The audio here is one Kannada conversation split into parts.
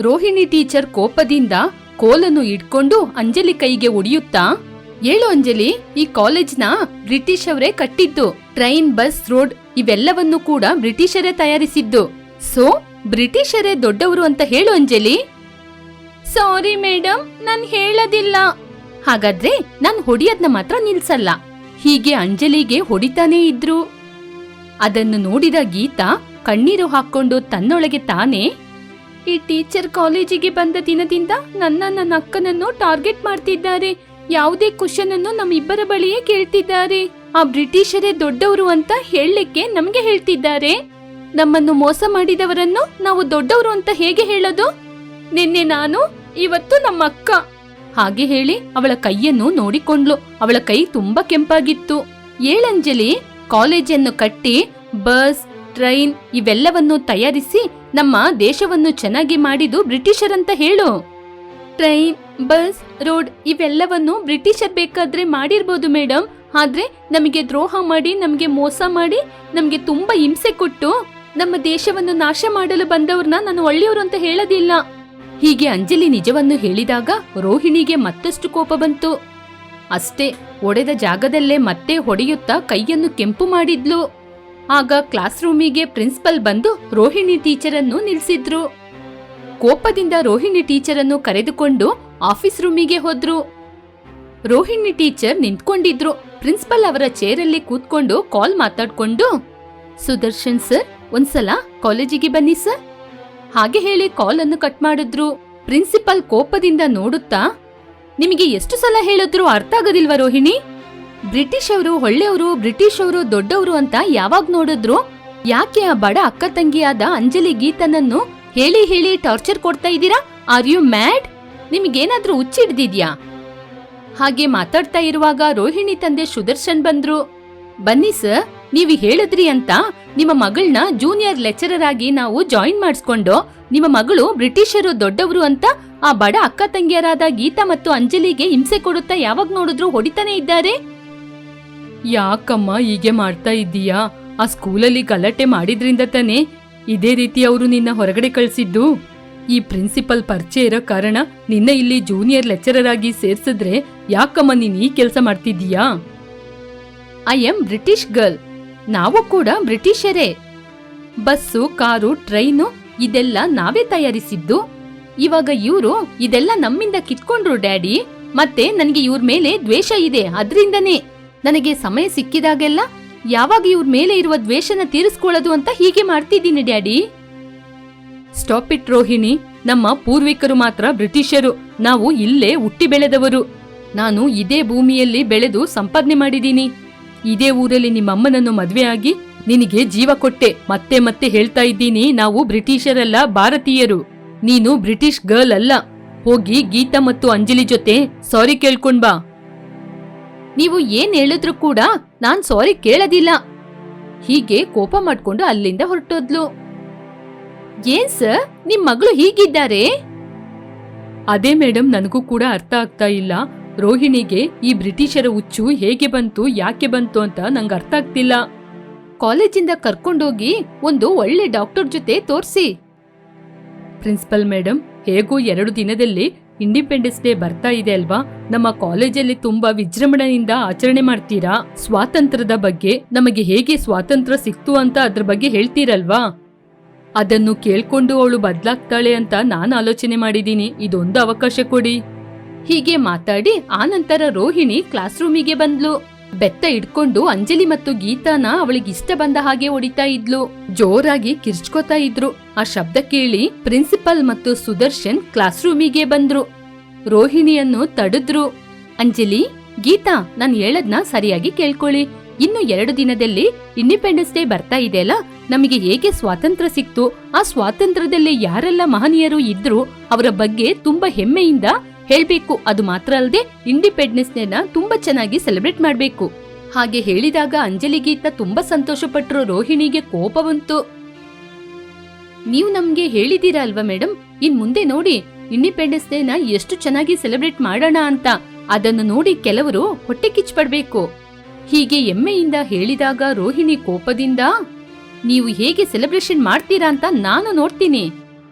ರೋಹಿಣಿ ಟೀಚರ್ ಕೋಪದಿಂದ ಕೋಲನ್ನು ಇಟ್ಕೊಂಡು ಅಂಜಲಿ ಕೈಗೆ ಒಡಿಯುತ್ತಾ ಹೇಳು ಅಂಜಲಿ, ಈ ಕಾಲೇಜ್ನ ಬ್ರಿಟಿಷ್ ಅವರೇ ಕಟ್ಟಿದ್ದು. ಟ್ರೈನ್, ಬಸ್, ರೋಡ್ ಇವೆಲ್ಲವನ್ನು ಕೂಡ ಬ್ರಿಟಿಷರೇ ತಯಾರಿಸಿದ್ದು. ಸೊ, ಬ್ರಿಟಿಷರೇ ದೊಡ್ಡವರು ಅಂತ ಹೇಳು ಅಂಜಲಿ. ಸಾರಿ ಮೇಡಮ್ ನಾನ್ ಹೇಳೋದಿಲ್ಲ. ಹಾಗಾದ್ರೆ ನಾನ್ ಹೊಡಿಯೋದ್ನ ಮಾತ್ರ ನಿಲ್ಸಲ್ಲ. ಹೀಗೆ ಅಂಜಲಿಗೆ ಹೊಡಿತಾನೇ ಇದ್ರು. ಅದನ್ನು ನೋಡಿದ ಗೀತಾ ಕಣ್ಣೀರು ಹಾಕೊಂಡು ತನ್ನೊಳಗೆ ತಾನೇ ಈ ಟೀಚರ್ ಕಾಲೇಜಿಗೆ ಬಂದ ದಿನದಿಂದ ನನ್ನ ನನ್ನ ಅಕ್ಕನನ್ನು ಟಾರ್ಗೆಟ್ ಮಾಡ್ತಿದ್ದಾರೆ. ಯಾವುದೇ ಕ್ವಶನ್ ಅನ್ನು ನಮ್ಮಿಬ್ಬರ ಬಳಿಯೇ ಕೇಳ್ತಿದ್ದಾರೆ. ಆ ಬ್ರಿಟಿಷರೇ ದೊಡ್ಡವರು ಅಂತ ಹೇಳಲಿಕ್ಕೆ ನಮ್ಗೆ ಹೇಳ್ತಿದ್ದಾರೆ. ನಮ್ಮನ್ನು ಮೋಸ ಮಾಡಿದವರನ್ನು ನಾವು ದೊಡ್ಡವರು ಅಂತ ಹೇಗೆ ಹೇಳೋದು? ನಿನ್ನೆ ನಾನು, ಇವತ್ತು ನಮ್ಮ ಅಕ್ಕ. ಹಾಗೆ ಹೇಳಿ ಅವಳ ಕೈಯನ್ನು ನೋಡಿಕೊಂಡ್ಲು. ಅವಳ ಕೈ ತುಂಬಾ ಕೆಂಪಾಗಿತ್ತು. ಏಳಂಜಲಿ ಕಾಲೇಜನ್ನು ಕಟ್ಟಿ, ಬಸ್, ಟ್ರೈನ್ ಇವೆಲ್ಲವನ್ನು ತಯಾರಿಸಿ ನಮ್ಮ ದೇಶವನ್ನು ಚೆನ್ನಾಗಿ ಮಾಡಿದು ಬ್ರಿಟಿಷರಂತ ಹೇಳು. ಟ್ರೈನ್, ಬಸ್, ರೋಡ್ ಇವೆಲ್ಲವನ್ನು ಬ್ರಿಟಿಷರ್ ಬೇಕಾದ್ರೆ ಮಾಡಿರ್ಬೋದು ಮೇಡಮ್ ಆದ್ರೆ ನಮಗೆ ದ್ರೋಹ ಮಾಡಿ, ನಮಗೆ ಮೋಸ ಮಾಡಿ, ನಮಗೆ ತುಂಬಾ ಹಿಂಸೆ ಕೊಟ್ಟು ನಮ್ಮ ದೇಶವನ್ನು ನಾಶ ಮಾಡಲು ಬಂದವ್ರನ್ನ ನಾನು ಒಳ್ಳೆಯವರು ಅಂತ ಹೇಳೋದಿಲ್ಲ. ಹೀಗೆ ಅಂಜಲಿ ನಿಜವನ್ನು ಹೇಳಿದಾಗ ರೋಹಿಣಿಗೆ ಮತ್ತಷ್ಟು ಕೋಪ ಬಂತು. ಅಷ್ಟೇ, ಒಡೆದ ಜಾಗದಲ್ಲೇ ಮತ್ತೆ ಹೊಡೆಯುತ್ತಾ ಕೈಯನ್ನು ಕೆಂಪು ಮಾಡಿದ್ಲು. ಆಗ ಕ್ಲಾಸ್ ರೂಮಿಗೆ ಪ್ರಿನ್ಸಿಪಲ್ ಬಂದು ರೋಹಿಣಿ ಟೀಚರನ್ನು ನಿಲ್ಲಿಸಿದ್ರು. ಕೋಪದಿಂದ ರೋಹಿಣಿ ಟೀಚರನ್ನು ಕರೆದುಕೊಂಡು ಆಫೀಸ್ ರೂಮಿಗೆ ಹೋದ್ರು. ರೋಹಿಣಿ ಟೀಚರ್ ನಿಂತ್ಕೊಂಡಿದ್ರು. ಪ್ರಿನ್ಸಿಪಲ್ ಅವರ ಚೇರಲ್ಲಿ ಕೂತ್ಕೊಂಡು ಕಾಲ್ ಮಾತಾಡ್ಕೊಂಡು, ಸುದರ್ಶನ್ ಸರ್, ಒಂದ್ಸಲ ಕಾಲೇಜಿಗೆ ಬನ್ನಿ ಸರ್. ಹಾಗೆ ಹೇಳಿ ಕಾಲ್ ಅನ್ನು ಕಟ್ ಮಾಡಿದ್ರು. ಪ್ರಿನ್ಸಿಪಲ್ ಕೋಪದಿಂದ ನೋಡುತ್ತಾ, ನಿಮಗೆ ಎಷ್ಟು ಸಲ ಹೇಳಿದ್ರು ಅರ್ಥ ಆಗೋದಿಲ್ವಾ ರೋಹಿಣಿ? ಬ್ರಿಟಿಷ್ ಅವರು, ಒಳ್ಳೆಯವರು, ಬ್ರಿಟಿಷ್ ಅವರು, ದೊಡ್ಡವರು ಅಂತ ಯಾವಾಗ ನೋಡಿದ್ರು? ಯಾಕೆ ಆ ಬಡ ಅಕ್ಕ ತಂಗಿಯಾದ ಅಂಜಲಿ ಗೀತನನ್ನು ಹೇಳಿ ಹೇಳಿ ಟಾರ್ಚರ್ ಕೊಡ್ತಾ ಇದ್ದೀರಾ? Are you mad? ನಿಮ್ಗೇನಾದ್ರೂ ಹುಚ್ಚಿಡ್ದಿದ್ಯಾ ಹಾಗೆ ಮಾತಾಡ್ತಾ ಇರುವಾಗ ರೋಹಿಣಿ ತಂದೆ ಸುದರ್ಶನ್ ಬಂದ್ರು. ಬನ್ನಿ ಸರ್, ನೀವು ಹೇಳಿದ್ರಿ ಅಂತ ನಿಮ್ಮ ಮಗಳನ್ನ ಜೂನಿಯರ್ ಲೆಕ್ಚರರ್ ಆಗಿ ನಾವು ಜಾಯಿನ್ ಮಾಡಿಸ್ಕೊಂಡು ನಿಮ್ಮ ಮಗಳು ಬ್ರಿಟಿಷರು, ದೊಡ್ಡವರು ಅಂತ ಆ ಬಡ ಅಕ್ಕ ತಂಗಿಯರಾದ ಗೀತಾ ಮತ್ತು ಅಂಜಲಿಗೆ ಹಿಂಸೆ ಕೊಡುತ್ತಾ ಯಾವಾಗ ನೋಡಿದ್ರು ಹೊಡಿತಾನೆ ಇದ್ದಾರೆ? ಯಾಕಮ್ಮ ಹೀಗೆ ಮಾಡ್ತಾ ಇದ್ದೀಯಾ? ಆ ಸ್ಕೂಲಲ್ಲಿ ಗಲಾಟೆ ಮಾಡಿದ್ರಿಂದ ತಾನೇ? ಇದೇ ರೀತಿ ಅವರು ನಿನ್ನ ಹೊರಗಡೆ ಕಳ್ಸಿದ್ದು? ಈ ಪ್ರಿನ್ಸಿಪಲ್ ಪರಿಚಯ ಇರೋ ಕಾರಣ ನಿನ್ನ ಇಲ್ಲಿ ಜೂನಿಯರ್ ಲೆಕ್ಚರರ್ ಆಗಿ ಸೇರ್ಸಿದ್ರೆ ಯಾಕಮ್ಮ ನೀನ್ ಈ ಕೆಲಸ ಮಾಡ್ತಿದ್ದೀಯಾ? ಐ ಎಂ ಬ್ರಿಟಿಷ್ ಗರ್ಲ್ ನಾವು ಕೂಡ ಬ್ರಿಟಿಷರೇ. ಬಸ್ಸು, ಕಾರು, ಟ್ರೈನು ಇದೆಲ್ಲ ನಾವೇ ತಯಾರಿಸಿದ್ದು. ಇವಾಗ ಇವರು ಇದೆಲ್ಲ ನಮ್ಮಿಂದ ಕಿತ್ಕೊಂಡ್ರು, ಡ್ಯಾಡಿ. ಮತ್ತೆ ನನಗೆ ಇವ್ರ ಮೇಲೆ ದ್ವೇಷ ಇದೆ, ಅದ್ರಿಂದನೇ. ನನಗೆ ಸಮಯ ಸಿಕ್ಕಿದಾಗೆಲ್ಲ ಯಾವಾಗ ಇವ್ರ ಮೇಲೆ ಇರುವ ದ್ವೇಷನ ತೀರಿಸ್ಕೊಳ್ಳೋದು ಅಂತ ಹೀಗೆ ಮಾಡ್ತಿದ್ದೀನಿ, ಡ್ಯಾಡಿ. Stop it, Rohini. ನಮ್ಮ ಪೂರ್ವಿಕರು ಮಾತ್ರ ಬ್ರಿಟಿಷರು. ನಾವು ಇಲ್ಲೇ ಹುಟ್ಟಿ ಬೆಳೆದವರು. ನಾನು ಇದೇ ಭೂಮಿಯಲ್ಲಿ ಬೆಳೆದು ಸಂಪಾದನೆ ಮಾಡಿದ್ದೀನಿ. ಇದೇ ಊರಲ್ಲಿ ನಿಮ್ಮಮ್ಮನನ್ನು ಮದುವೆಯಾಗಿ ನಿನಗೆ ಜೀವ ಕೊಟ್ಟೆ. ಮತ್ತೆ ಮತ್ತೆ ಹೇಳ್ತಾ ಇದ್ದೀನಿ, ನಾವು ಬ್ರಿಟಿಷರಲ್ಲ, ಭಾರತೀಯರು. ನೀನು ಬ್ರಿಟಿಷ್ ಗರ್ಲ್ ಅಲ್ಲ. ಹೋಗಿ ಗೀತಾ ಮತ್ತು ಅಂಜಲಿ ಜೊತೆ ಸಾರಿ ಕೇಳ್ಕೊಂಡ್ ಬಾ. ನೀವು ಏನ್ ಹೇಳಿದ್ರು ಕೂಡ ನಾನ್ ಸಾರಿ ಕೇಳೋದಿಲ್ಲ. ಹೀಗೆ ಕೋಪ ಮಾಡ್ಕೊಂಡು ಅಲ್ಲಿಂದ ಹೊರಟೋದ್ಲು. ಏನ್ ಸರ್ ನಿಮ್ ಮಗಳು ಹೀಗಿದ್ದಾರೆ? ಅದೇ ಮೇಡಮ್ ನನಗೂ ಕೂಡ ಅರ್ಥ ಆಗ್ತಾ ಇಲ್ಲ. ರೋಹಿಣಿಗೆ ಈ ಬ್ರಿಟಿಷರ ಹುಚ್ಚು ಹೇಗೆ ಬಂತು ಯಾಕೆ ಬಂತು ಅಂತ ನಂಗೆ ಅರ್ಥ ಆಗ್ತಿಲ್ಲ. ಕಾಲೇಜಿಂದ ಕರ್ಕೊಂಡೋಗಿ ಒಂದು ಒಳ್ಳೆ ಡಾಕ್ಟರ್ ಜೊತೆ ತೋರಿಸಿ. ಪ್ರಿನ್ಸಿಪಲ್ ಮೇಡಮ್ ಹೇಗೂ ಎರಡು ದಿನದಲ್ಲಿ ಇಂಡಿಪೆಂಡೆನ್ಸ್ ಡೇ ಬರ್ತಾ ಇದೆ ಅಲ್ವಾ? ನಮ್ಮ ಕಾಲೇಜಲ್ಲಿ ತುಂಬಾ ವಿಜೃಂಭಣೆಯಿಂದ ಆಚರಣೆ ಮಾಡ್ತೀರಾ? ಸ್ವಾತಂತ್ರ್ಯದ ಬಗ್ಗೆ ನಮಗೆ ಹೇಗೆ ಸ್ವಾತಂತ್ರ್ಯ ಸಿಕ್ತು ಅಂತ ಅದ್ರ ಬಗ್ಗೆ ಹೇಳ್ತೀರಲ್ವಾ? ಅದನ್ನು ಕೇಳ್ಕೊಂಡು ಅವಳು ಬದಲಾಗ್ತಾಳೆ ಅಂತ ನಾನು ಆಲೋಚನೆ ಮಾಡಿದ್ದೀನಿ ಇದೊಂದು ಅವಕಾಶ ಕೊಡಿ. ಹೀಗೆ ಮಾತಾಡಿ ಆನಂತರ ರೋಹಿಣಿ ಕ್ಲಾಸ್ ರೂಮಿಗೆ ಬಂದ್ಲು. ಬೆತ್ತ ಇಡ್ಕೊಂಡು ಅಂಜಲಿ ಮತ್ತು ಗೀತಾನ ಅವಳಿಗೆ ಇಷ್ಟ ಬಂದ ಹಾಗೆ ಹೊಡಿತಾ ಇದ್ಲು. ಜೋರಾಗಿ ಕಿರ್ಚ್ಕೋತಾ ಇದ್ರು. ಆ ಶಬ್ದ ಕೇಳಿ ಪ್ರಿನ್ಸಿಪಲ್ ಮತ್ತು ಸುದರ್ಶನ್ ಕ್ಲಾಸ್ ರೂಮಿಗೆ ಬಂದ್ರು. ರೋಹಿಣಿಯನ್ನು ತಡೆದ್ರು. ಅಂಜಲಿ, ಗೀತಾ, ನಾನ್ ಹೇಳದ್ನ ಸರಿಯಾಗಿ ಕೇಳ್ಕೊಳ್ಳಿ. ಇನ್ನು ಎರಡು ದಿನದಲ್ಲಿ ಇಂಡಿಪೆಂಡೆನ್ಸ್ ಡೇ ಬರ್ತಾ ಇದೆಯಲ್ಲ ನಮಗೆ ಹೇಗೆ ಸ್ವಾತಂತ್ರ್ಯ ಸಿಕ್ತು? ಆ ಸ್ವಾತಂತ್ರ್ಯದಲ್ಲಿ ಯಾರೆಲ್ಲ ಮಹನೀಯರು ಇದ್ರು, ಅವರ ಬಗ್ಗೆ ತುಂಬಾ ಹೆಮ್ಮೆಯಿಂದ ಹೇಳ್ಬೇಕು. ಅದು ಮಾತ್ರ ಅಲ್ಲದೆ ಇಂಡಿಪೆಂಡೆನ್ಸ್ ಡೇನ ತುಂಬಾ ಚೆನ್ನಾಗಿ ಸೆಲೆಬ್ರೇಟ್ ಮಾಡ್ಬೇಕು. ಹಾಗೆ ಹೇಳಿದಾಗ ಅಂಜಲಿ ಗೀತಾ ತುಂಬಾ ಸಂತೋಷ ಪಟ್ಟರು ರೋಹಿಣಿಗೆ ಕೋಪ ಬಂತು. ನೀವು ನಮ್ಗೆ ಹೇಳಿದೀರಾ ಅಲ್ವಾ ಮೇಡಮ್ ಇನ್ ಮುಂದೆ ನೋಡಿ ಇಂಡಿಪೆಂಡೆನ್ಸ್ ಡೇನ ಎಷ್ಟು ಚೆನ್ನಾಗಿ ಸೆಲೆಬ್ರೇಟ್ ಮಾಡೋಣ ಅಂತ. ಅದನ್ನು ನೋಡಿ ಕೆಲವರು ಹೊಟ್ಟೆ ಕಿಚ್ಚಪಡ್ಬೇಕು. ಹೀಗೆ ಎಮ್ಮೆಯಿಂದ ಹೇಳಿದಾಗ ರೋಹಿಣಿ ಕೋಪದಿಂದ, ನೀವು ಹೇಗೆ ಸೆಲೆಬ್ರೇಷನ್ ಮಾಡ್ತೀರಾ ಅಂತ ನಾನು ನೋಡ್ತೀನಿ.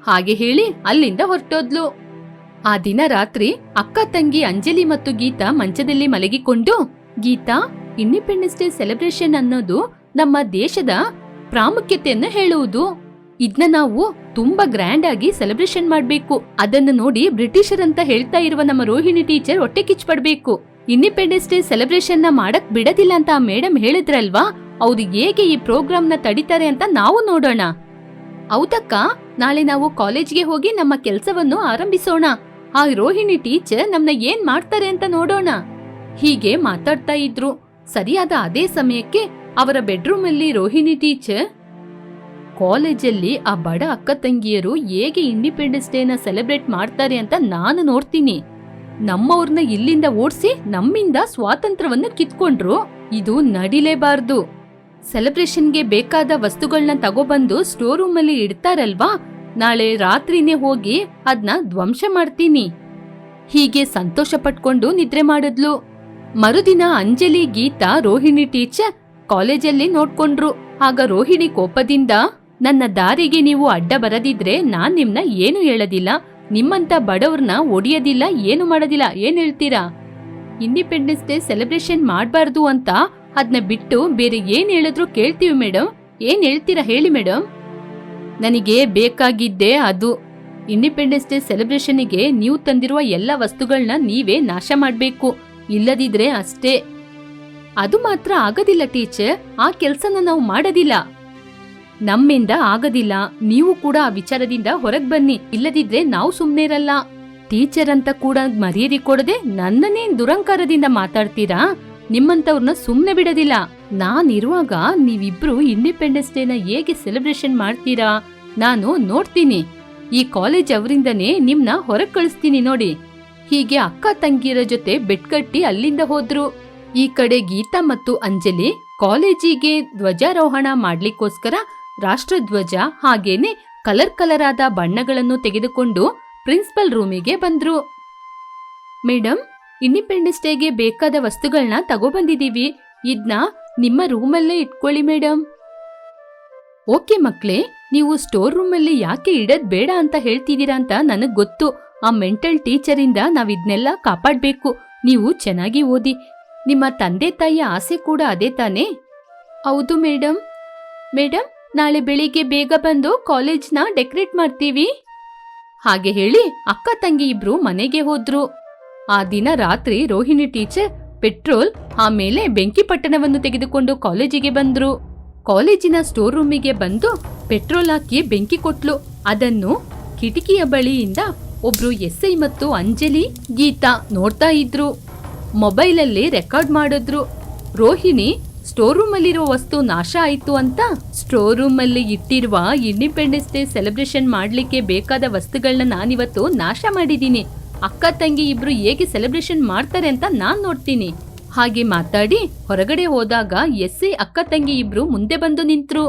ಹಾಗೆ ಹೇಳಿ ಅಲ್ಲಿಂದ ಹೊರಟೋದ್ಲು. ಆ ದಿನ ರಾತ್ರಿ ಅಕ್ಕ, ತಂಗಿ, ಅಂಜಲಿ ಮತ್ತು ಗೀತಾ ಮಂಚದಲ್ಲಿ ಮಲಗಿಕೊಂಡು, ಗೀತಾ ಇಂಡಿಪೆಂಡೆನ್ಸ್ ಡೇ ಸೆಲೆಬ್ರೇಷನ್ ಅನ್ನೋದು ನಮ್ಮ ದೇಶದ ಪ್ರಾಮುಖ್ಯತೆಯನ್ನು ಹೇಳುವುದು. ಇದನ್ನ ನಾವು ತುಂಬಾ ಗ್ರ್ಯಾಂಡ್ ಆಗಿ ಸೆಲೆಬ್ರೇಷನ್ ಮಾಡಬೇಕು. ಅದನ್ನು ನೋಡಿ ಬ್ರಿಟಿಷರ್ ಅಂತ ಹೇಳ್ತಾ ಇರುವ ನಮ್ಮ ರೋಹಿಣಿ ಟೀಚರ್ ಹೊಟ್ಟೆ ಕಿಚ್ಪಡ್ಬೇಕು ಇಂಡಿಪೆಂಡೆನ್ಸ್ ಡೇ ಸೆಲೆಬ್ರೇಷನ್ನ ಮಾಡಕ್ ಬಿಡದಿಲ್ಲ ಅಂತ ಆ ಮೇಡಮ್ ಹೇಳಿದ್ರಲ್ವಾ? ಅವ್ರು ಹೇಗೆ ಈ ಪ್ರೋಗ್ರಾಮ್ನ ತಡಿತಾರೆ ಅಂತ ನಾವು ನೋಡೋಣ. ಹೌದಕ್ಕ, ನಾಳೆ ನಾವು ಕಾಲೇಜ್ಗೆ ಹೋಗಿ ನಮ್ಮ ಕೆಲಸವನ್ನು ಆರಂಭಿಸೋಣ. ಆ ರೋಹಿಣಿ ಟೀಚರ್ ನಮ್ನ ಏನ್ ಮಾಡ್ತಾರೆ ಅಂತ ನೋಡೋಣ. ಹೀಗೆ ಮಾತಾಡ್ತಾ ಇದ್ರು. ಸರಿಯಾದ ಅದೇ ಸಮಯಕ್ಕೆ ಅವರ ಬೆಡ್ರೂಮ್ ಅಲ್ಲಿ ರೋಹಿಣಿ ಟೀಚರ್. ಕಾಲೇಜಲ್ಲಿ ಆ ಬಡ ಅಕ್ಕ ತಂಗಿಯರು ಹೇಗೆ ಇಂಡಿಪೆಂಡೆನ್ಸ್ ಡೇನ ಸೆಲೆಬ್ರೇಟ್ ಮಾಡ್ತಾರೆ ಅಂತ ನಾನು ನೋಡ್ತೀನಿ. ನಮ್ಮವ್ರನ್ನ ಇಲ್ಲಿಂದ ಓಡಿಸಿ ನಮ್ಮಿಂದ ಸ್ವಾತಂತ್ರ್ಯವನ್ನ ಕಿತ್ಕೊಂಡ್ರು. ಇದು ನಡಿಲೇಬಾರ್ದು. ಸೆಲೆಬ್ರೇಷನ್ಗೆ ಬೇಕಾದ ವಸ್ತುಗಳನ್ನ ತಗೊಬಂದು ಸ್ಟೋರ್ ಅಲ್ಲಿ ಇಡ್ತಾರಲ್ವಾ? ನಾಳೆ ರಾತ್ರಿನೇ ಹೋಗಿ ಅದ್ನ ಧ್ವಂಸ ಮಾಡ್ತೀನಿ. ಹೀಗೆ ಸಂತೋಷ ಪಟ್ಕೊಂಡು ನಿದ್ರೆ ಮಾಡಿದ್ಲು. ಮರುದಿನ ಅಂಜಲಿ, ಗೀತಾ, ರೋಹಿಣಿ ಟೀಚರ್ ಕಾಲೇಜಲ್ಲಿ ನೋಡ್ಕೊಂಡ್ರು. ಆಗ ರೋಹಿಣಿ ಕೋಪದಿಂದ, ನನ್ನ ದಾರಿಗೆ ನೀವು ಅಡ್ಡ ಬರದಿದ್ರೆ ನಾನ್ ನಿಮ್ನ ಏನು ಹೇಳೋದಿಲ್ಲ. ನಿಮ್ಮಂತ ಬಡವ್ರನ್ನ ಒಡಿಯೋದಿಲ್ಲ, ಏನು ಮಾಡೋದಿಲ್ಲ, ಏನ್ ಹೇಳ್ತೀರಾ? ಇಂಡಿಪೆಂಡೆನ್ಸ್ ಡೇ ಸೆಲೆಬ್ರೇಷನ್ ಮಾಡಬಾರ್ದು ಅಂತ ಅದನ್ನ ಬಿಟ್ಟು ಬೇರೆ ಏನ್ ಹೇಳಿದ್ರು ಕೇಳ್ತೀವಿ ಮೇಡಮ್ ಏನ್ ಹೇಳ್ತೀರಾ ಹೇಳಿ ಮೇಡಮ್ ನನಗೆ ಬೇಕಾಗಿದ್ದೇ ಅದು. ಇಂಡಿಪೆಂಡೆನ್ಸ್ ಡೇ ಸೆಲೆಬ್ರೇಷನ್ಗೆ ನೀವು ತಂದಿರುವ ಎಲ್ಲ ವಸ್ತುಗಳನ್ನ ನೀವೇ ನಾಶ ಮಾಡಬೇಕು. ಇಲ್ಲದಿದ್ರೆ ಅಷ್ಟೇ. ಅದು ಮಾತ್ರ ಆಗೋದಿಲ್ಲ ಟೀಚರ್. ಆ ಕೆಲಸನ ನಾವು ಮಾಡೋದಿಲ್ಲ. ನಮ್ಮಿಂದ ಆಗೋದಿಲ್ಲ. ನೀವು ಕೂಡ ಆ ವಿಚಾರದಿಂದ ಹೊರಗೆ ಬನ್ನಿ. ಇಲ್ಲದಿದ್ರೆ ನಾವು ಸುಮ್ಮನೆ ಇರಲ್ಲ. ಟೀಚರ್ ಅಂತ ಕೂಡ ಮರ್ಯಾದೆ ಕೊಡದೆ ನನ್ನನ್ನೇ ದುರಂಕಾರದಿಂದ ಮಾತಾಡ್ತೀರಾ? ನಿಮ್ಮಂತವ್ರನ್ನ ಸುಮ್ಮನೆ ಬಿಡೋದಿಲ್ಲ. ನಾನಿರುವಾಗ ನೀವಿಬ್ರು ಇಂಡಿಪೆಂಡೆನ್ಸ್ ಡೇನ ಹೇಗೆ ಸೆಲೆಬ್ರೇಷನ್ ಮಾಡ್ತೀರಾ? ನಾನು ನೋಡ್ತೀನಿ. ಈ ಕಾಲೇಜ್ ಅವರಿಂದನೇ ನಿಮ್ನ ಹೊರಗ್ ಕಳಿಸ್ತೀನಿ ನೋಡಿ. ಹೀಗೆ ಅಕ್ಕ ತಂಗಿಯರ ಜೊತೆ ಬೆಟ್ ಕಟ್ಟಿ ಅಲ್ಲಿಂದ ಹೋದ್ರು. ಈ ಕಡೆ ಗೀತಾ ಮತ್ತು ಅಂಜಲಿ ಕಾಲೇಜಿಗೆ ಧ್ವಜಾರೋಹಣ ಮಾಡ್ಲಿಕ್ಕೋಸ್ಕರ ರಾಷ್ಟ್ರಧ್ವಜ ಹಾಗೇನೆ ಕಲರ್ ಕಲರ್ ಆದ ಬಣ್ಣಗಳನ್ನು ತೆಗೆದುಕೊಂಡು ಪ್ರಿನ್ಸಿಪಲ್ ರೂಮಿಗೆ ಬಂದ್ರು. ಮೇಡಮ್ ಇಂಡಿಪೆಂಡೆನ್ಸ್ ಡೇಗೆ ಬೇಕಾದ ವಸ್ತುಗಳನ್ನ ತಗೊಬಂದಿದೀವಿ. ಇದ್ನ ನಿಮ್ಮ ರೂಮಲ್ಲೇ ಇಟ್ಕೊಳ್ಳಿ ಮೇಡಮ್ ಓಕೆ ಮಕ್ಳೇ ನೀವು ಸ್ಟೋರ್ ರೂಮಲ್ಲಿ ಯಾಕೆ ಇಡದ್ ಬೇಡ ಅಂತ ಹೇಳ್ತಿದ್ದೀರಾ ಅಂತ ನನಗೆ ಗೊತ್ತು. ಆ ಮೆಂಟಲ್ ಟೀಚರಿಂದ ಇದನ್ನೆಲ್ಲ ಕಾಪಾಡ್ಬೇಕು. ನೀವು ಚೆನ್ನಾಗಿ ಓದಿ. ನಿಮ್ಮ ತಂದೆ ತಾಯಿಯ ಆಸೆ ಕೂಡ ಅದೇ ತಾನೇ? ಹೌದು ಮೇಡಮ್ ಮೇಡಮ್ ನಾಳೆ ಬೆಳಿಗ್ಗೆ ಬೇಗ ಬಂದು ಕಾಲೇಜ್ನ ಡೆಕೋರೇಟ್ ಮಾಡ್ತೀವಿ. ಹಾಗೆ ಹೇಳಿ ಅಕ್ಕ ತಂಗಿ ಇಬ್ರು ಮನೆಗೆ ಹೋದ್ರು. ಆ ದಿನ ರಾತ್ರಿ ರೋಹಿಣಿ ಟೀಚರ್ ಪೆಟ್ರೋಲ್, ಆಮೇಲೆ ಬೆಂಕಿ ಪಟ್ಟಣವನ್ನು ತೆಗೆದುಕೊಂಡು ಕಾಲೇಜಿಗೆ ಬಂದ್ರು. ಕಾಲೇಜಿನ ಸ್ಟೋರ್ ರೂಮಿಗೆ ಬಂದು ಪೆಟ್ರೋಲ್ ಹಾಕಿ ಬೆಂಕಿ ಕೊಟ್ಲು. ಅದನ್ನು ಕಿಟಕಿಯ ಬಳಿಯಿಂದ ಒಬ್ರು ಎಸ್ಐ ಮತ್ತು ಅಂಜಲಿ, ಗೀತಾ ನೋಡ್ತಾ ಇದ್ರು. ಮೊಬೈಲಲ್ಲಿ ರೆಕಾರ್ಡ್ ಮಾಡಿದ್ರು. ರೋಹಿಣಿ ಸ್ಟೋರ್ ರೂಮಲ್ಲಿರೋ ವಸ್ತು ನಾಶ ಆಯಿತು ಅಂತ ಸ್ಟೋರ್ ರೂಮಲ್ಲಿ ಇಟ್ಟಿರುವ ಇಂಡಿಪೆಂಡೆನ್ಸ್ ಡೇ ಸೆಲೆಬ್ರೇಷನ್ ಮಾಡ್ಲಿಕ್ಕೆ ಬೇಕಾದ ವಸ್ತುಗಳನ್ನ ನಾನಿವತ್ತು ನಾಶ ಮಾಡಿದ್ದೀನಿ. ಅಕ್ಕ, ತಂಗಿ ಇಬ್ರು ಹೇಗೆ ಸೆಲೆಬ್ರೇಷನ್ ಮಾಡ್ತಾರೆ ಅಂತ ನಾನು ನೋಡ್ತೀನಿ. ಹಾಗೆ ಮಾತಾಡಿ ಹೊರಗಡೆ ಹೋದಾಗ ಎಸ್ಸಿ ಅಕ್ಕ ತಂಗಿ ಇಬ್ರು ಮುಂದೆ ಬಂದು ನಿಂತ್ರು.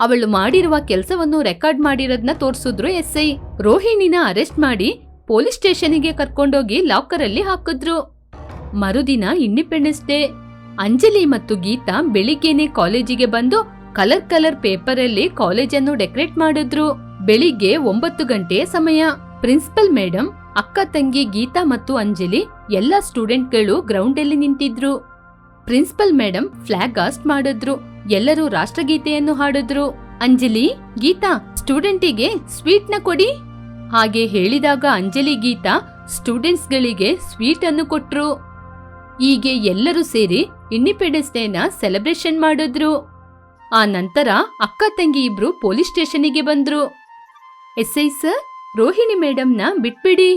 ಅವಳು ಮಾಡಿರುವ ಕೆಲಸವನ್ನು ರೆಕಾರ್ಡ್ ಮಾಡಿರೋದ್ನ ತೋರಿಸಿದ್ರು ಎಸ್ಐ ರೋಹಿಣಿನ ಅರೆಸ್ಟ್ ಮಾಡಿ ಪೊಲೀಸ್ ಸ್ಟೇಷನ್ಗೆ ಕರ್ಕೊಂಡೋಗಿ ಲಾಕರ್ ಅಲ್ಲಿ ಹಾಕಿದ್ರು. ಮರುದಿನ ಇಂಡಿಪೆಂಡೆನ್ಸ್ ಡೇ ಅಂಜಲಿ ಮತ್ತು ಗೀತಾ ಬೆಳಿಗ್ಗೆನೆ ಕಾಲೇಜಿಗೆ ಬಂದು ಕಲರ್ ಕಲರ್ ಪೇಪರ್ ಅಲ್ಲಿ ಕಾಲೇಜನ್ನು ಡೆಕೋರೇಟ್ ಮಾಡಿದ್ರು. ಬೆಳಿಗ್ಗೆ ಒಂಬತ್ತು ಗಂಟೆಯ ಸಮಯ. ಪ್ರಿನ್ಸಿಪಲ್ ಮೇಡಮ್ ಅಕ್ಕ ತಂಗಿ ಗೀತಾ ಮತ್ತು ಅಂಜಲಿ ಎಲ್ಲ ಸ್ಟೂಡೆಂಟ್ಗಳು ಗ್ರೌಂಡ್ ಅಲ್ಲಿ ನಿಂತಿದ್ರು. ಪ್ರಿನ್ಸಿಪಲ್ ಮೇಡಮ್ ಫ್ಲಾಗ್ ಆಸ್ಟ್ ಮಾಡಿದ್ರು. ಎಲ್ಲರೂ ರಾಷ್ಟ್ರಗೀತೆಯನ್ನು ಹಾಡಿದ್ರು. ಅಂಜಲಿ, ಗೀತಾ, ಸ್ಟೂಡೆಂಟಿಗೆ ಸ್ವೀಟ್ನ ಕೊಡಿ. ಹಾಗೆ ಹೇಳಿದಾಗ ಅಂಜಲಿ, ಗೀತಾ ಸ್ಟೂಡೆಂಟ್ಸ್ ಗಳಿಗೆ ಸ್ವೀಟ್ ಅನ್ನು ಕೊಟ್ರು. ಹೀಗೆ ಎಲ್ಲರೂ ಸೇರಿ ಇಂಡಿಪೆಂಡೆನ್ಸ್ ಡೇನ ಸೆಲೆಬ್ರೇಷನ್ ಮಾಡಿದ್ರು. ಆ ನಂತರ ಅಕ್ಕ ತಂಗಿ ಇಬ್ರು ಪೊಲೀಸ್ ಸ್ಟೇಷನ್ಗೆ ಬಂದ್ರು. ಎಸ್ ಐ ಸರ್ ರೋಹಿಣಿ ಮೇಡಮ್ನ ಬಿಟ್ಬಿಡಿ.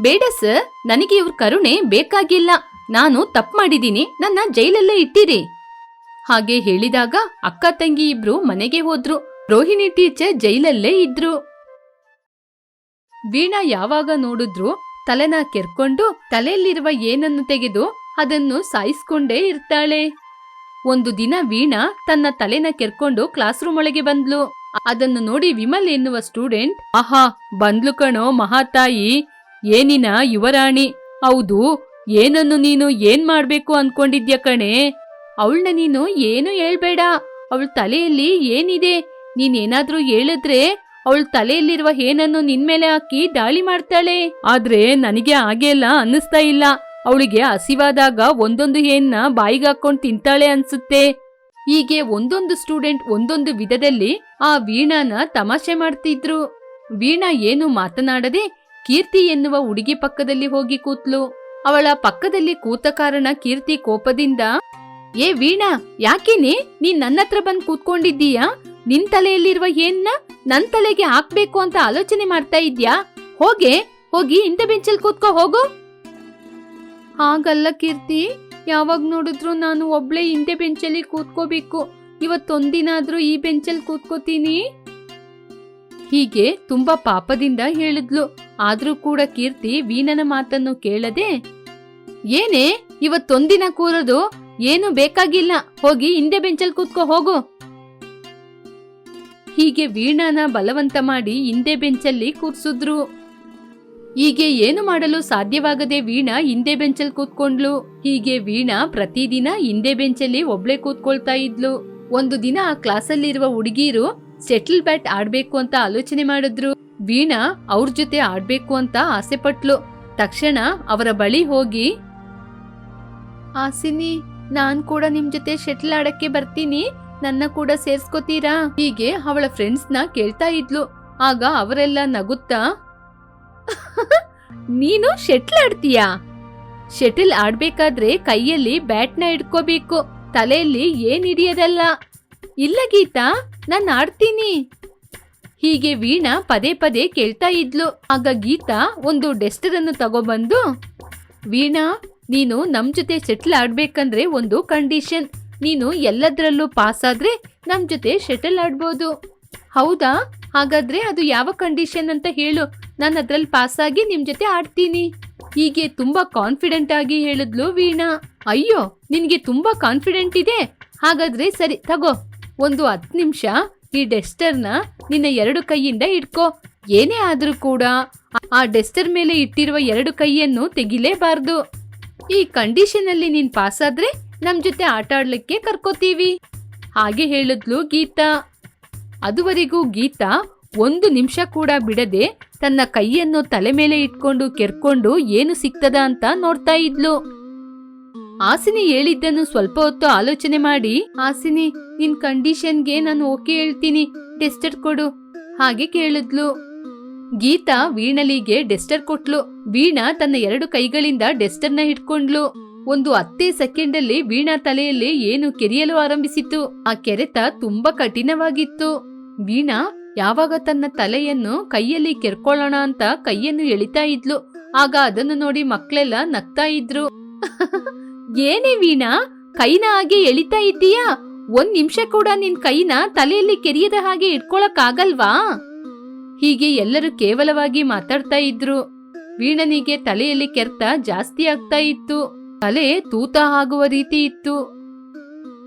ಬೇಡ ಸರ್, ನನಗೆ ಇವ್ರ ಕರುಣೆ ಬೇಕಾಗಿಲ್ಲ. ನಾನು ತಪ್ಪು ಮಾಡಿದ್ದೀನಿ, ನನ್ನ ಜೈಲಲ್ಲೇ ಇಟ್ಟಿರಿ. ಹಾಗೆ ಹೇಳಿದಾಗ ಅಕ್ಕ ತಂಗಿ ಇಬ್ರು ಮನೆಗೆ ಹೋದ್ರು. ರೋಹಿಣಿ ಟೀಚರ್ ಜೈಲಲ್ಲೇ ಇದ್ರು. ವೀಣಾ ಯಾವಾಗ ನೋಡಿದ್ರು ತಲೆನ ಕೆರ್ಕೊಂಡು ತಲೆಯಲ್ಲಿರುವ ಏನನ್ನು ತೆಗೆದು ಅದನ್ನು ಸಾಯಿಸ್ಕೊಂಡೇ ಇರ್ತಾಳೆ. ಒಂದು ದಿನ ವೀಣಾ ತನ್ನ ತಲೆನ ಕೆರ್ಕೊಂಡು ಕ್ಲಾಸ್ ರೂಮ್ ಒಳಗೆ ಬಂದ್ಲು. ಅದನ್ನು ನೋಡಿ ವಿಮಲ್ ಎನ್ನುವ ಸ್ಟೂಡೆಂಟ್, ಆಹಾ, ಬಂದ್ಲು ಕಣೋ ಮಹಾತಾಯಿ ಏನಿನ ಯುವರಾಣಿ, ಹೌದು, ಏನನ್ನು ನೀನು ಏನ್ ಮಾಡ್ಬೇಕು ಅನ್ಕೊಂಡಿದ್ಯ ಕಣೆ? ಅವಳನ್ನ ನೀನು ಏನು ಹೇಳ್ಬೇಡ, ಅವಳ ತಲೆಯಲ್ಲಿ ಏನಿದೆ? ನೀನೇನಾದ್ರೂ ಹೇಳಿದ್ರೆ ಅವಳ ತಲೆಯಲ್ಲಿರುವ ಏನನ್ನು ನಿನ್ ಮೇಲೆ ಹಾಕಿ ದಾಳಿ ಮಾಡ್ತಾಳೆ? ಆದ್ರೆ ನನಗೆ ಹಾಗೆ ಎಲ್ಲ ಅನ್ನಿಸ್ತಾ ಇಲ್ಲ. ಅವಳಿಗೆ ಹಸಿವಾದಾಗ ಒಂದೊಂದು ಏನ್ನ ಬಾಯಿಗೆ ಹಾಕೊಂಡ್ ತಿಂತಾಳೆ ಅನ್ಸುತ್ತೆ. ಹೀಗೆ ಒಂದೊಂದು ಸ್ಟೂಡೆಂಟ್ ಒಂದೊಂದು ವಿಧದಲ್ಲಿ ಆ ವೀಣಾನ ತಮಾಷೆ ಮಾಡ್ತಿದ್ರು. ವೀಣಾ ಏನು ಮಾತನಾಡದೆ ಕೀರ್ತಿ ಎನ್ನುವ ಹುಡುಗಿ ಪಕ್ಕದಲ್ಲಿ ಹೋಗಿ ಕೂತ್ಲು. ಅವಳ ಪಕ್ಕದಲ್ಲಿ ಕೂತ ಕಾರಣ ಕೀರ್ತಿ ಕೋಪದಿಂದ, ಏ ವೀಣಾ, ಯಾಕೇನೆ? ನೀನ್ ನನ್ನ ಹತ್ರ ಬಂದ್ ಕೂತ್ಕೊಂಡಿದ್ದೀಯಾ? ನಿನ್ ತಲೆಯಲ್ಲಿರುವ ಏನ್ನ ನನ್ ತಲೆಗೆ ಹಾಕ್ಬೇಕು ಅಂತ ಆಲೋಚನೆ ಮಾಡ್ತಾ ಇದ್ಯಾ? ಹೋಗೆ, ಹೋಗಿ ಇಂಥ ಬೆಂಚಲ್ ಕೂತ್ಕೋ, ಹೋಗು. ಹಾಗಲ್ಲ ಕೀರ್ತಿ ಯಾವಾಗ ನೋಡಿದ್ರು ನಾನು ಒಬ್ಳೆ ಹಿಂದೆ ಬೆಂಚಲ್ಲಿ ಕೂತ್ಕೋಬೇಕು. ಇವತ್ತೊಂದಿನಾದ್ರೂ ಈ ಬೆಂಚಲ್ಲಿ ಕೂತ್ಕೋತೀನಿ? ಹೀಗೆ ತುಂಬಾ ಪಾಪದಿಂದ ಹೇಳಿದ್ಲು. ಆದ್ರೂ ಕೂಡ ಕೀರ್ತಿ ವೀಣನ ಮಾತನ್ನು ಕೇಳದೆ, ಏನೇ, ಇವತ್ತೊಂದಿನ ಕೂರೋದು? ಏನು ಬೇಕಾಗಿಲ್ಲ. ಹೋಗಿ ಹಿಂದೆ ಬೆಂಚಲ್ಲಿ ಕೂತ್ಕೋ, ಹೋಗು. ಹೀಗೆ ವೀಣಾನ ಬಲವಂತ ಮಾಡಿ ಹಿಂದೆ ಬೆಂಚಲ್ಲಿ ಕೂರ್ಸಿದ್ರು. ಹೀಗೆ ಏನು ಮಾಡಲು ಸಾಧ್ಯವಾಗದೆ ವೀಣಾ ಹಿಂದೆ ಬೆಂಚಲ್ಲಿ ಕೂತ್ಕೊಂಡ್ಲು. ಹೀಗೆ ವೀಣಾ ಪ್ರತಿದಿನ ಹಿಂದೆ ಬೆಂಚಲ್ಲಿ ಒಬ್ಳೆ ಕೂತ್ಕೊಳ್ತಾ ಇದ್ಲು. ಒಂದು ದಿನ ಆ ಕ್ಲಾಸಲ್ಲಿರುವ ಹುಡುಗೀರು ಸೆಟಲ್ ಬ್ಯಾಟ್ ಆಡ್ಬೇಕು ಅಂತ ಆಲೋಚನೆ ಮಾಡಿದ್ರು. ವೀಣಾ ಅವ್ರ ಜೊತೆ ಆಡ್ಬೇಕು ಅಂತ ಆಸೆ ಪಟ್ಲು. ತಕ್ಷಣ ಅವರ ಬಳಿ ಹೋಗಿ, ಆಸಿನಿ, ನಾನ್ ಕೂಡ ನಿಮ್ ಜೊತೆ ಶೆಟ್ಲ್ ಆಡಕ್ಕೆ ಬರ್ತೀನಿ. ನನ್ನ ಕೂಡ ಸೇರ್ಸ್ಕೊತೀರಾ? ಹೀಗೆ ಅವಳ ಫ್ರೆಂಡ್ಸ್ನ ಕೇಳ್ತಾ ಇದ್ಲು. ಆಗ ಅವರೆಲ್ಲ ನಗುತ್ತಾ ನೀನು ಶೆಟ್ಲ್ ಆಡ್ತೀಯಾ? ಶೆಟಲ್ ಆಡ್ಬೇಕಾದ್ರೆ ಕೈಯಲ್ಲಿ ಬ್ಯಾಟ್ನ ಇಟ್ಕೋಬೇಕು ತಲೆಯಲ್ಲಿ ಏನ್ ಹಿಡಿಯೋದಲ್ಲ. ಇಲ್ಲ ಗೀತಾ, ನಾನು ಆಡ್ತೀನಿ. ಹೀಗೆ ವೀಣಾ ಪದೇ ಪದೇ ಕೇಳ್ತಾ ಇದ್ಲು. ಆಗ ಗೀತಾ ಒಂದು ಡೆಸ್ಟರ್ ಅನ್ನು ತಗೊಬಂದು, ವೀಣಾ, ನೀನು ನಮ್ ಜೊತೆ ಶೆಟ್ಲ್ ಆಡ್ಬೇಕಂದ್ರೆ ಒಂದು ಕಂಡೀಷನ್. ನೀನು ಎಲ್ಲದ್ರಲ್ಲೂ ಪಾಸ್ ಆದ್ರೆ ನಮ್ ಜೊತೆ ಶೆಟಲ್ ಆಡ್ಬೋದು. ಹೌದಾ? ಹಾಗಾದ್ರೆ ಅದು ಯಾವ ಕಂಡೀಷನ್ ಅಂತ ಹೇಳು. ನಾನು ಅದ್ರಲ್ಲಿ ಪಾಸ್ ಆಗಿ ನಿಮ್ ಜೊತೆ ಆಡ್ತೀನಿ. ಹೀಗೆ ತುಂಬಾ ಕಾನ್ಫಿಡೆಂಟ್ ಆಗಿ ಹೇಳಿದ್ಲು ವೀಣಾ. ಅಯ್ಯೋ, ನಿನ್ಗೆ ತುಂಬಾ ಕಾನ್ಫಿಡೆಂಟ್ ಇದೆ. ಹಾಗಾದ್ರೆ ಸರಿ, ತಗೋ. ಒಂದು ಹತ್ತು ನಿಮಿಷ ಈ ಡೆಸ್ಟರ್ನ ನಿನ್ನ ಎರಡು ಕೈಯಿಂದ ಇಟ್ಕೋ. ಏನೇ ಆದ್ರೂ ಕೂಡ ಆ ಡೆಸ್ಟರ್ ಮೇಲೆ ಇಟ್ಟಿರುವ ಎರಡು ಕೈಯನ್ನು ತೆಗಿಲೇಬಾರ್ದು. ಈ ಕಂಡೀಷನ್ ಅಲ್ಲಿ ನೀನ್ ಪಾಸ್ ಆದ್ರೆ ನಮ್ ಜೊತೆ ಆಟ ಆಡ್ಲಿಕ್ಕೆ ಕರ್ಕೋತೀವಿ. ಹಾಗೆ ಹೇಳಿದ್ಲು ಗೀತಾ. ಅದುವರೆಗೂ ಗೀತಾ ಒಂದು ನಿಮಿಷ ಕೂಡ ಬಿಡದೆ ತನ್ನ ಕೈಯನ್ನು ತಲೆ ಮೇಲೆ ಇಟ್ಕೊಂಡು ಕೆರ್ಕೊಂಡು ಏನು ಸಿಗ್ತದ ಅಂತ ನೋಡ್ತಾ ಇದ್ಲು. ಆಸಿನಿ ಹೇಳಿದ್ದನ್ನು ಸ್ವಲ್ಪ ಹೊತ್ತು ಆಲೋಚನೆ ಮಾಡಿ ಆಸಿನಿ ನಿನ್ ಕಂಡೀಷನ್ಗೆ ನಾನು ಓಕೆ ಹೇಳ್ತೀನಿ. ಡೆಸ್ಟರ್ ಕೊಡು. ಹಾಗೆ ಕೇಳಿದ್ಲು. ಗೀತಾ ವೀಣಲಿಗೆ ಡೆಸ್ಟರ್ ಕೊಟ್ಲು. ವೀಣಾ ತನ್ನ ಎರಡು ಕೈಗಳಿಂದ ಡೆಸ್ಟರ್ನ ಹಿಡ್ಕೊಂಡ್ಲು. ಒಂದು ಹತ್ತೇ ಸೆಕೆಂಡಲ್ಲಿ ವೀಣಾ ತಲೆಯಲ್ಲಿ ಏನು ಕೆರೆಯಲು ಆರಂಭಿಸಿತು ಆ ಕೆರೆತ ತುಂಬಾ ಕಠಿಣವಾಗಿತ್ತು. ವೀಣಾ ಯಾವಾಗ ತನ್ನ ತಲೆಯನ್ನು ಕೈಯಲ್ಲಿ ಕೆರ್ಕೊಳ್ಳೋಣ ಅಂತ ಕೈಯನ್ನು ಎಳಿತಾ ಇದ್ಲು. ಆಗ ಅದನ್ನು ನೋಡಿ ಮಕ್ಕಳೆಲ್ಲ ನಗ್ತಾ ಇದ್ರು. ಏನೇ ವೀಣಾ, ಕೈನ ಹಾಗೆ ಎಳಿತಾ ಇದ್ದೀಯಾ? ಒಂದ್ ನಿಮಿಷ ಕೂಡ ನಿನ್ ಕೈನ ತಲೆಯಲ್ಲಿ ಕೆರೆಯದ ಹಾಗೆ ಇಟ್ಕೊಳಕ್ಕಾಗಲ್ವಾ? ಹೀಗೆ ಎಲ್ಲರೂ ಕೇವಲವಾಗಿ ಮಾತಾಡ್ತಾ ಇದ್ರು. ವೀಣನಿಗೆ ತಲೆಯಲ್ಲಿ ಕೆರ್ತ ಜಾಸ್ತಿ ಆಗ್ತಾ ಇತ್ತು. ತಲೆ ತೂತ ಆಗುವ ರೀತಿ ಇತ್ತು.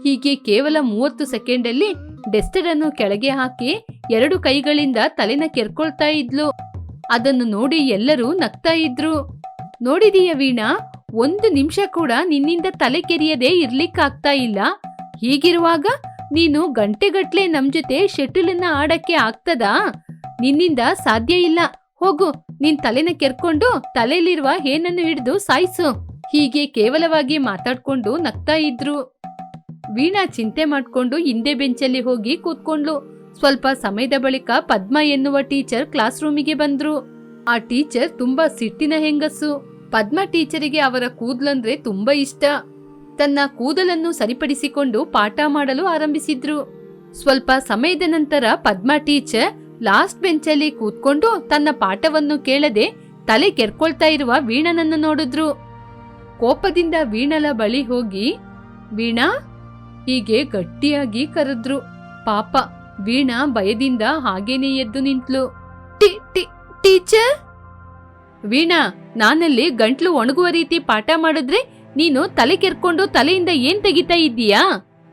ಹೀಗೆ ಕೇವಲ ಮೂವತ್ತು ಸೆಕೆಂಡಲ್ಲಿ ಡೆಸ್ಟರ್ ಅನ್ನು ಕೆಳಗೆ ಹಾಕಿ ಎರಡು ಕೈಗಳಿಂದ ತಲೆನ ಕೆರ್ಕೊಳ್ತಾ ಇದ್ಲು. ಅದನ್ನು ನೋಡಿ ಎಲ್ಲರೂ ನಗ್ತಾ ಇದ್ರು. ನೋಡಿದೀಯ ವೀಣಾ, ಒಂದು ನಿಮಿಷ ಕೂಡ ನಿನ್ನಿಂದ ತಲೆ ಕೆರೆಯದೆ ಇರ್ಲಿಕ್ಕಾಗ್ತಾ ಇಲ್ಲ. ಹೀಗಿರುವಾಗ ನೀನು ಗಂಟೆಗಟ್ಲೆ ನಮ್ ಜೊತೆ ಶೆಟಲನ್ನ ಆಡಕ್ಕೆ ಆಗ್ತದಾ? ನಿನ್ನಿಂದ ಸಾಧ್ಯ ಇಲ್ಲ. ಹೋಗು, ನಿನ್ ತಲೆನ ಕೆರ್ಕೊಂಡು ತಲೆಯಲ್ಲಿರುವ ಹೇನನ್ನು ಹಿಡಿದು ಸಾಯಿಸು. ಹೀಗೆ ಕೇವಲವಾಗಿ ಮಾತಾಡ್ಕೊಂಡು ನಗ್ತಾ ಇದ್ರು. ವೀಣಾ ಚಿಂತೆ ಮಾಡ್ಕೊಂಡು ಹಿಂದೆ ಬೆಂಚಲ್ಲಿ ಹೋಗಿ ಕೂತ್ಕೊಂಡ್ಲು ಸ್ವಲ್ಪ ಸಮಯದ ಬಳಿಕ ಪದ್ಮ ಎನ್ನುವ ಟೀಚರ್ ಕ್ಲಾಸ್ ರೂಮಿಗೆ ಬಂದ್ರು. ಆ ಟೀಚರ್ ತುಂಬಾ ಸಿಟ್ಟಿನ ಹೆಂಗಸು. ಪದ್ಮ ಟೀಚರಿಗೆ ಅವರ ಕೂದಲಂದ್ರೆ ತುಂಬಾ ಇಷ್ಟ. ತನ್ನ ಕೂದಲನ್ನು ಸರಿಪಡಿಸಿಕೊಂಡು ಪಾಠ ಮಾಡಲು ಆರಂಭಿಸಿದ್ರು. ಸ್ವಲ್ಪ ಸಮಯದ ನಂತರ ಪದ್ಮ ಟೀಚರ್ ಲಾಸ್ಟ್ ಬೆಂಚಲ್ಲಿ ಕೂತ್ಕೊಂಡು ತನ್ನ ಪಾಠವನ್ನು ಕೇಳದೆ ತಲೆ ಕೆರ್ಕೊಳ್ತಾ ಇರುವ ವೀಣನನ್ನು ನೋಡಿದ್ರು. ಕೋಪದಿಂದ ವೀಣಲ ಬಳಿ ಹೋಗಿ, ವೀಣಾ, ಹೀಗೆ ಗಟ್ಟಿಯಾಗಿ ಕರೆದ್ರು. ಪಾಪ, ವೀಣಾ ಭಯದಿಂದ ಹಾಗೇನೆ ಎದ್ದು ನಿಂತ್ಲು. T T, teacher? ವೀಣಾ, ನಾನಲ್ಲಿ ಗಂಟ್ಲು ಒಣಗುವ ರೀತಿ ಪಾಠ ಮಾಡಿದ್ರೆ ನೀನು ತಲೆ ಕೆರ್ಕೊಂಡು ತಲೆಯಿಂದ ಏನ್ ತೆಗಿತಾ ಇದ್ದೀಯಾ?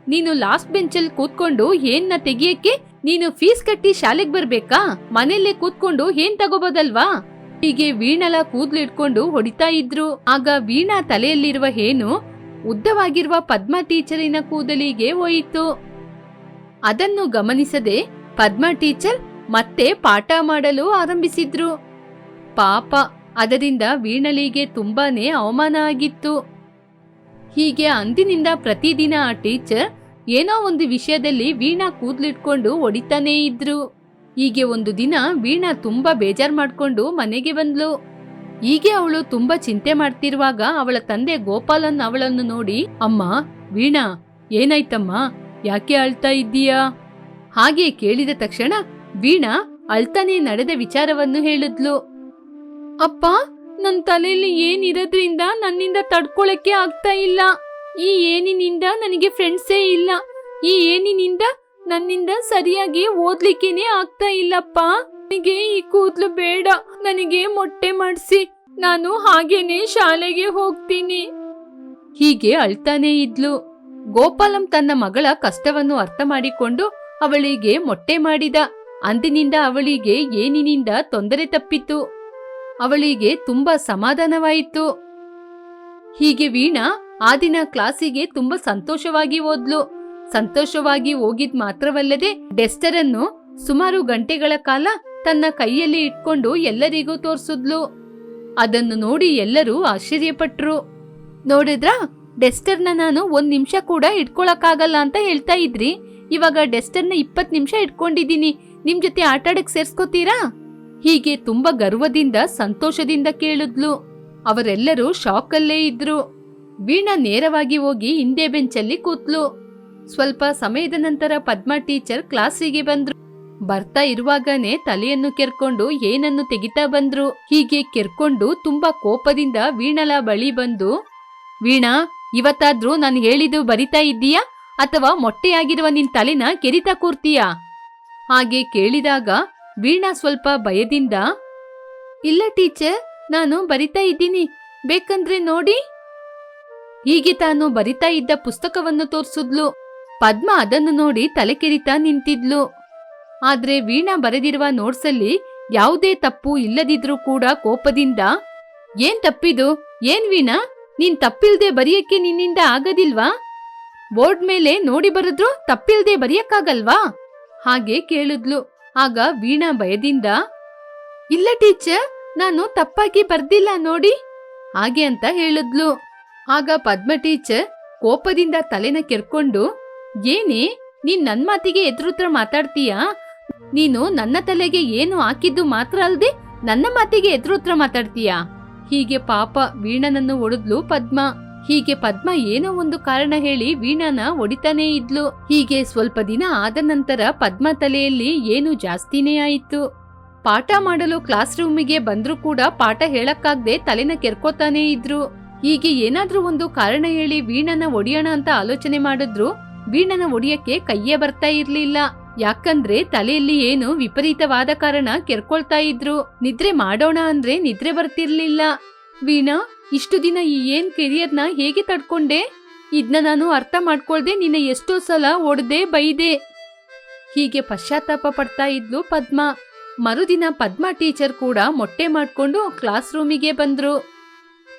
ನೀನು ಲಾಸ್ಟ್ ಬೆಂಚಲ್ಲಿ ಕೂತ್ಕೊಂಡು ಏನ್ನ ತೆಗಿಯಕ್ಕೆ ನೀನು ಫೀಸ್ ಕಟ್ಟಿ ಶಾಲೆಗೆ ಬರ್ಬೇಕಾ? ಮನೆಯಲ್ಲೇ ಕೂತ್ಕೊಂಡು ಏನ್ ತಗೋಬೋದಲ್ವಾ? ಹೀಗೆ ವೀಣಲ ಕೂದ್ಲು ಇಟ್ಕೊಂಡು ಹೊಡಿತಾ ಇದ್ರು. ಆಗ ವೀಣಾ ತಲೆಯಲ್ಲಿರುವ ಹೇನು ಉದ್ದವಾಗಿರುವ ಪದ್ಮ ಟೀಚರಿನ ಕೂದಲಿಗೆ ಹೋಯಿತು. ಅದನ್ನು ಗಮನಿಸದೆ ಪದ್ಮ ಟೀಚರ್ ಮತ್ತೆ ಪಾಠ ಮಾಡಲು ಆರಂಭಿಸಿದ್ರು. ಪಾಪ, ಅದರಿಂದ ವೀಣಲಿಗೆ ತುಂಬಾನೇ ಅವಮಾನ ಆಗಿತ್ತು. ಹೀಗೆ ಅಂದಿನಿಂದ ಪ್ರತಿದಿನ ಆ ಟೀಚರ್ ಏನೋ ಒಂದು ವಿಷಯದಲ್ಲಿ ವೀಣಾ ಕೂದ್ಲಿಟ್ಕೊಂಡು ಹೊಡಿತಾನೇ ಇದ್ರು. ಹೀಗೆ ಒಂದು ದಿನ ವೀಣಾ ತುಂಬಾ ಬೇಜಾರ್ ಮಾಡ್ಕೊಂಡು ಮನೆಗೆ ಬಂದ್ಲು. ಹೀಗೆ ಅವಳು ತುಂಬಾ ಚಿಂತೆ ಮಾಡ್ತಿರುವಾಗ ಅವಳ ತಂದೆ ಗೋಪಾಲನ್ ಅವಳನ್ನು ನೋಡಿ, ಅಮ್ಮ, ವೀಣಾ, ಏನಾಯ್ತಮ್ಮ? ಯಾಕೆ ಅಳ್ತಾ ಇದ್ದೀಯಾ? ಹಾಗೆ ಕೇಳಿದ ತಕ್ಷಣ ವೀಣಾ ಅಳ್ತಾನೆ ನಡೆದ ವಿಚಾರವನ್ನು ಹೇಳಿದ್ಲು. ಅಪ್ಪ ನನ್ನ ತಲೆಯಲ್ಲಿ ಏನಿರೋದ್ರಿಂದ ನನ್ನಿಂದ ತಡ್ಕೊಳಕ್ಕೆ ಆಗ್ತಾ ಇಲ್ಲ. ಈ ಏನಿನಿಂದ ನನಗೆ ಫ್ರೆಂಡ್ಸೇ ಇಲ್ಲ. ಈ ಏನಿನಿಂದ ನನ್ನಿಂದ ಸರಿಯಾಗಿ ಓದ್ಲಿಕ್ಕೇನೆ ಆಗ್ತಾ ಇಲ್ಲಪ್ಪ. ನನಗೆ ಈ ಕೂದ್ಲು ಬೇಡ. ನನಗೆ ಮೊಟ್ಟೆ ಮಾಡಿಸಿ. ನಾನು ಹಾಗೇನೆ ಶಾಲೆಗೆ ಹೋಗ್ತೀನಿ. ಹೀಗೆ ಅಳ್ತಾನೇ ಇದ್ಲು. ಗೋಪಾಲಂ ತನ್ನ ಮಗಳ ಕಷ್ಟವನ್ನು ಅರ್ಥ ಮಾಡಿಕೊಂಡು ಅವಳಿಗೆ ಮೊಟ್ಟೆ ಮಾಡಿದ. ಅಂದಿನಿಂದ ಅವಳಿಗೆ ಏನಿನಿಂದ ತೊಂದರೆ ತಪ್ಪಿತು. ಅವಳಿಗೆ ತುಂಬಾ ಸಮಾಧಾನವಾಯಿತು. ಹೀಗೆ ವೀಣಾ ಆ ದಿನ ಕ್ಲಾಸಿಗೆ ತುಂಬಾ ಸಂತೋಷವಾಗಿ ಓದ್ಲು. ಸಂತೋಷವಾಗಿ ಹೋಗಿದ್ ಮಾತ್ರವಲ್ಲದೆ ಡೆಸ್ಟರ್ ಅನ್ನು ಸುಮಾರು ಗಂಟೆಗಳ ಕಾಲ ತನ್ನ ಕೈಯಲ್ಲಿ ಇಟ್ಕೊಂಡು ಎಲ್ಲರಿಗೂ ತೋರಿಸಿದ್ಲು. ಅದನ್ನು ನೋಡಿ ಎಲ್ಲರೂ ಆಶ್ಚರ್ಯಪಟ್ರು. ನೋಡಿದ್ರಾ, ಡೆಸ್ಟರ್ನ ನಾನು ಒಂದ್ ನಿಮಿಷ ಕೂಡ ಇಟ್ಕೊಳಕ್ಕಾಗಲ್ಲ ಅಂತ ಹೇಳ್ತಾ ಇದ್ರಿ. ಇವಾಗ ಡೆಸ್ಟರ್ನ ಇಪ್ಪತ್ ನಿಮಿಷ ಇಟ್ಕೊಂಡಿದ್ದೀನಿ. ನಿಮ್ ಜೊತೆ ಆಟಾಡಕ್ ಸೇರ್ಸ್ಕೊತೀರಾ? ಹೀಗೆ ತುಂಬಾ ಗರ್ವದಿಂದ, ಸಂತೋಷದಿಂದ ಕೇಳಿದ್ಲು. ಅವರೆಲ್ಲರೂ ಶಾಕಲ್ಲೇ ಇದ್ರು. ವೀಣಾ ನೇರವಾಗಿ ಹೋಗಿ ಹಿಂದೆ ಬೆಂಚಲ್ಲಿ ಕೂತ್ಲು. ಸ್ವಲ್ಪ ಸಮಯದ ನಂತರ ಪದ್ಮ ಟೀಚರ್ ಕ್ಲಾಸಿಗೆ ಬಂದ್ರು. ಬರ್ತಾ ಇರುವಾಗನೇ ತಲೆಯನ್ನು ಕೆರ್ಕೊಂಡು ಏನನ್ನು ತೆಗಿತಾ ಬಂದ್ರು. ಹೀಗೆ ಕೆರ್ಕೊಂಡು ತುಂಬಾ ಕೋಪದಿಂದ ವೀಣಲ ಬಳಿ ಬಂದು, ವೀಣಾ, ಇವತ್ತಾದ್ರೂ ನಾನು ಹೇಳಿದ್ದು ಬರಿತಾ ಇದ್ದೀಯಾ? ಅಥವಾ ಮೊಟ್ಟೆಯಾಗಿರುವ ನಿನ್ ತಲೆನ ಕೆರಿತಾ ಕೂರ್ತೀಯಾ? ಹಾಗೆ ಕೇಳಿದಾಗ ವೀಣಾ ಸ್ವಲ್ಪ ಭಯದಿಂದ, ಇಲ್ಲ ಟೀಚರ್, ನಾನು ಬರಿತಾ ಇದ್ದೀನಿ. ಬೇಕಂದ್ರೆ ನೋಡಿ. ಹೀಗೆ ತಾನು ಬರಿತಾ ಇದ್ದ ಪುಸ್ತಕವನ್ನು ತೋರ್ಸಿದ್ಲು. ಪದ್ಮ ಅದನ್ನು ನೋಡಿ ತಲೆ ಕೆರಿತಾ ನಿಂತಿದ್ಲು. ಆದ್ರೆ ವೀಣಾ ಬರೆದಿರುವ ನೋಟ್ಸಲ್ಲಿ ಯಾವುದೇ ತಪ್ಪು ಇಲ್ಲದಿದ್ರೂ ಕೂಡ ಕೋಪದಿಂದ, ಏನ್ ತಪ್ಪಿದು? ಏನ್ ವೀಣಾ? ನೀನ್ ತಪ್ಪಿಲ್ದೆ ಬರೆಯಕ್ಕೆ ನಿನ್ನಿಂದ ಆಗದಿಲ್ವಾ? ಬೋರ್ಡ್ ಮೇಲೆ ನೋಡಿ ಬರೆದ್ರು ತಪ್ಪಿಲ್ದೆ ಬರೆಯಕ್ಕಾಗಲ್ವಾ? ಹಾಗೆ ಕೇಳಿದ್ಲು. ಆಗ ವೀಣಾ ಭಯದಿಂದ, ಇಲ್ಲ ಟೀಚರ್, ನಾನು ತಪ್ಪಾಗಿ ಬರ್ದಿಲ್ಲ ನೋಡಿ. ಹಾಗೆ ಅಂತ ಹೇಳಿದ್ಲು. ಆಗ ಪದ್ಮ ಟೀಚರ್ ಕೋಪದಿಂದ ತಲೆನ ಕೆರ್ಕೊಂಡು ಏನೇ, ನೀನ್ ನನ್ ಮಾತಿಗೆ ಎದುರುತ್ರ ಮಾತಾಡ್ತೀಯಾ? ನೀನು ನನ್ನ ತಲೆಗೆ ಏನು ಹಾಕಿದ್ದು ಮಾತ್ರ ಅಲ್ಲದೆ ನನ್ನ ಮಾತಿಗೆ ಎದುರುತ್ರ ಮಾತಾಡ್ತೀಯಾ? ಹೀಗೆ ಪಾಪ ವೀಣನನ್ನು ಒಡೆದ್ಲು ಪದ್ಮ. ಹೀಗೆ ಪದ್ಮ ಏನೋ ಒಂದು ಕಾರಣ ಹೇಳಿ ವೀಣಾನ ಒಡಿತಾನೇ ಇದ್ಲು. ಹೀಗೆ ಸ್ವಲ್ಪ ದಿನ ಆದ ನಂತರ ಪದ್ಮ ತಲೆಯಲ್ಲಿ ಏನು ಜಾಸ್ತಿನೇ ಆಯಿತು. ಪಾಠ ಮಾಡಲು ಕ್ಲಾಸ್ ರೂಮಿಗೆ ಬಂದ್ರೂ ಕೂಡ ಪಾಠ ಹೇಳಕ್ಕಾಗ್ದೆ ತಲೆನ ಕೆರ್ಕೋತಾನೇ ಇದ್ರು. ಹೀಗೆ ಏನಾದ್ರೂ ಒಂದು ಕಾರಣ ಹೇಳಿ ವೀಣನ ಒಡಿಯೋಣ ಅಂತ ಆಲೋಚನೆ ಮಾಡಿದ್ರು. ವೀಣನ ಒಡಿಯಕ್ಕೆ ಕೈಯೇ ಬರ್ತಾ ಇರ್ಲಿಲ್ಲ. ಯಾಕಂದ್ರೆ ತಲೆಯಲ್ಲಿ ಏನು ವಿಪರೀತವಾದ ಕಾರಣ ಕೆರ್ಕೊಳ್ತಾ ಇದ್ರು. ನಿದ್ರೆ ಮಾಡೋಣ ಅಂದ್ರೆ ನಿದ್ರೆ ಬರ್ತಿರ್ಲಿಲ್ಲ. ವೀಣಾ, ಇಷ್ಟು ದಿನ ಈ ಏನ್ ಕೆರಿಯರ್ನ ಹೇಗೆ ತಡ್ಕೊಂಡೆ? ಇದ್ನ ನಾನು ಅರ್ಥ ಮಾಡ್ಕೊಳ್ದೆ ನಿನ್ನ ಎಷ್ಟೋ ಸಲ ಒಡ್ದೆ ಬೈದೆ. ಹೀಗೆ ಪಶ್ಚಾತ್ತಾಪ ಪಡ್ತಾ ಇದ್ಲು ಪದ್ಮ. ಮರುದಿನ ಪದ್ಮ ಟೀಚರ್ ಕೂಡ ಮೊಟ್ಟೆ ಮಾಡ್ಕೊಂಡು ಕ್ಲಾಸ್ ರೂಮಿಗೆ ಬಂದ್ರು.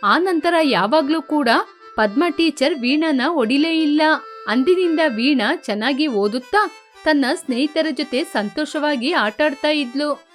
ಆ ನಂತರ ಯಾವಾಗ್ಲೂ ಕೂಡ ಪದ್ಮ ಟೀಚರ್ ವೀಣಾನ ಒಡಿಲೇ ಇಲ್ಲ. ಅಂದಿನಿಂದ ವೀಣಾ ಚೆನ್ನಾಗಿ ಓದುತ್ತಾ ತನ್ನ ಸ್ನೇಹಿತರ ಜೊತೆ ಸಂತೋಷವಾಗಿ ಆಟಾಡ್ತಾ ಇದ್ಲು.